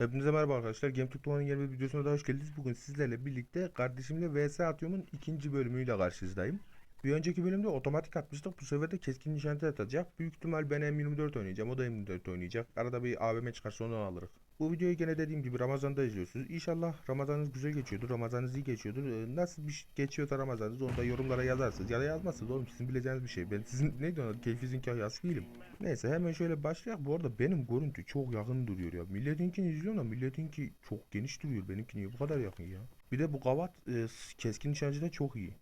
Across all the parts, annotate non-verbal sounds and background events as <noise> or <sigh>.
Hepinize merhaba arkadaşlar. Game Tutuklu'nun yeni bir videosuna da hoş geldiniz. Bugün sizlerle birlikte kardeşimle VS atıyorumun ikinci bölümüyle karşınızdayım. Bir önceki bölümde otomatik atmıştık. Bu sefer de keskin nişancı atacak. Büyük ihtimal ben M24 oynayacağım. O da M24 oynayacak. Arada bir AVM çıkarsa onu alırız. Bu videoyu gene dediğim gibi Ramazan'da izliyorsunuz. İnşallah Ramazanınız güzel geçiyordur. Ramazanınız iyi geçiyordur. Ee, Nasıl bir şey geçiyorsa Ramazanınız onu da yorumlara yazarsınız. Ya da yazmazsınız oğlum sizin bileceğiniz bir şey. Ben sizin <laughs> neydi ona keyfinizin kahyası değilim. Neyse hemen şöyle başlayalım. Bu arada benim görüntü çok yakın duruyor ya. Milletinkini izliyorum da milletinki çok geniş duruyor. Benimki niye bu kadar yakın ya? Bir de bu kavat e, keskin nişancı da çok iyi.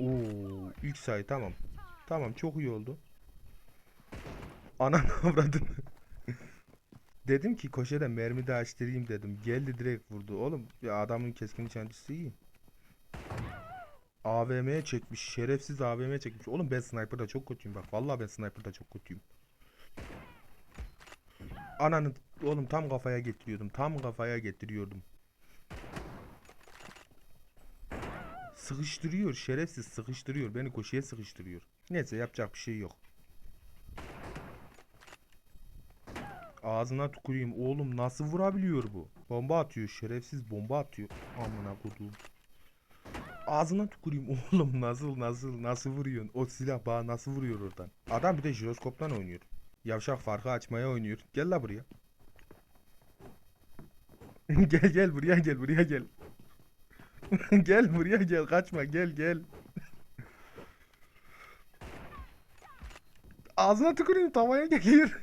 Oo, ilk sayı tamam. Tamam çok iyi oldu. Anan <laughs> avradını. Dedim ki koşeden mermi de açtırayım dedim. Geldi direkt vurdu. Oğlum ya adamın keskin nişancısı iyi. AVM'ye çekmiş. Şerefsiz AVM'ye çekmiş. Oğlum ben sniper'da çok kötüyüm bak. Vallahi ben sniper'da çok kötüyüm. Ananı oğlum tam kafaya getiriyordum. Tam kafaya getiriyordum. Sıkıştırıyor. Şerefsiz sıkıştırıyor. Beni koşuya sıkıştırıyor. Neyse yapacak bir şey yok. Ağzına tüküreyim. Oğlum nasıl vurabiliyor bu? Bomba atıyor. Şerefsiz bomba atıyor. Amına koduğum. Ağzına tüküreyim <laughs> oğlum nasıl nasıl nasıl vuruyorsun? O silah bana nasıl vuruyor oradan? Adam bir de jiroskoptan oynuyor. Yavşak farkı açmaya oynuyor. Gel la buraya. <laughs> gel gel buraya gel buraya gel. <laughs> gel buraya gel kaçma gel gel. Ağzına tüküreyim tavaya geliyor.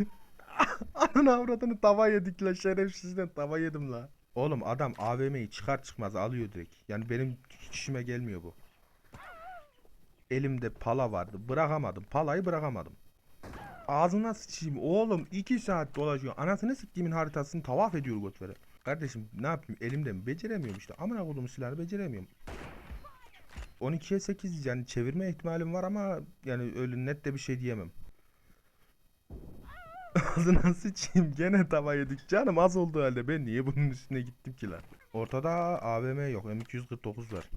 Ananı avradını tava yedik la şerefsizden tava yedim la. Oğlum adam AVM'yi çıkar çıkmaz alıyor direkt. Yani benim hiç işime gelmiyor bu. Elimde pala vardı. Bırakamadım. Palayı bırakamadım. Ağzına sıçayım oğlum 2 saat dolaşıyor. Anasını siktiğimin haritasını tavaf ediyor götvere. Kardeşim ne yapayım elimde mi? Beceremiyorum işte. Amına koduğum silahı beceremiyorum. 12'ye 8 yani çevirme ihtimalim var ama yani öyle net de bir şey diyemem. <laughs> Ağzına sıçayım gene tava yedik canım az olduğu halde ben niye bunun üstüne gittim ki lan? Ortada AVM yok M249 var.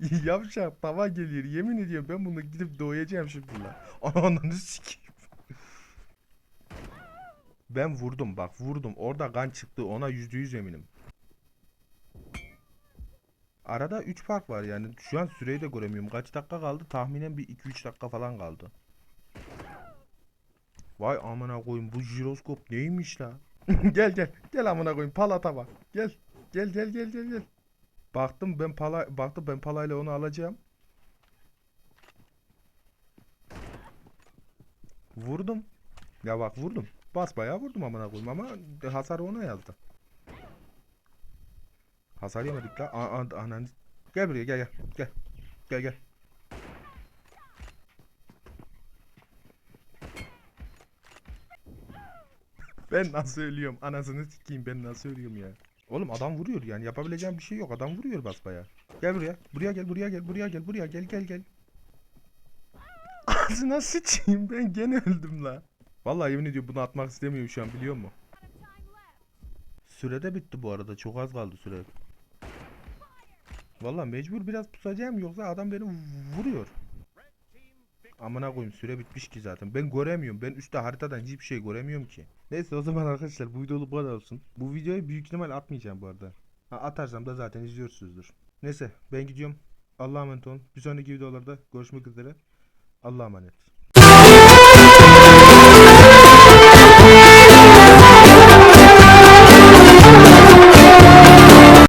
<laughs> Yavşak tava geliyor yemin ediyorum ben bunu gidip doğuyacağım şimdi lan. <laughs> Ananı sikeyim. Ben vurdum bak vurdum orada kan çıktı ona yüzde yüz eminim. Arada 3 fark var yani şu an süreyi de göremiyorum. Kaç dakika kaldı? Tahminen bir 2-3 dakika falan kaldı. Vay amına koyayım bu jiroskop neymiş la? <laughs> gel gel gel amına koyayım palata bak. Gel gel gel gel gel gel. Baktım ben pala baktım ben palayla onu alacağım. Vurdum. Ya bak vurdum. Basbayağı vurdum amına koyayım ama hasarı ona yazdı. Hasar yemedik la. Ananı. Gel buraya gel gel. Gel. Gel gel. <laughs> Ben nasıl ölüyorum? Anasını sikeyim ben nasıl ölüyorum ya? Oğlum adam vuruyor yani yapabileceğim bir şey yok. Adam vuruyor basbaya. Gel buraya. Buraya gel, buraya gel, buraya gel, buraya gel, gel gel. <laughs> Ağzına sıçayım ben gene öldüm la. Vallahi yemin ediyorum bunu atmak istemiyorum şu an biliyor musun? Sürede bitti bu arada. Çok az kaldı süre. Vallahi mecbur biraz pusacağım yoksa adam beni vuruyor. Amına koyayım süre bitmiş ki zaten. Ben göremiyorum. Ben üstte haritadan hiçbir şey göremiyorum ki. Neyse o zaman arkadaşlar bu videoluk bu kadar olsun. Bu videoyu büyük ihtimal atmayacağım bu arada. Ha, atarsam da zaten izliyorsunuzdur. Neyse ben gidiyorum. Allah'a emanet olun. Bir sonraki videolarda görüşmek üzere. Allah'a emanet.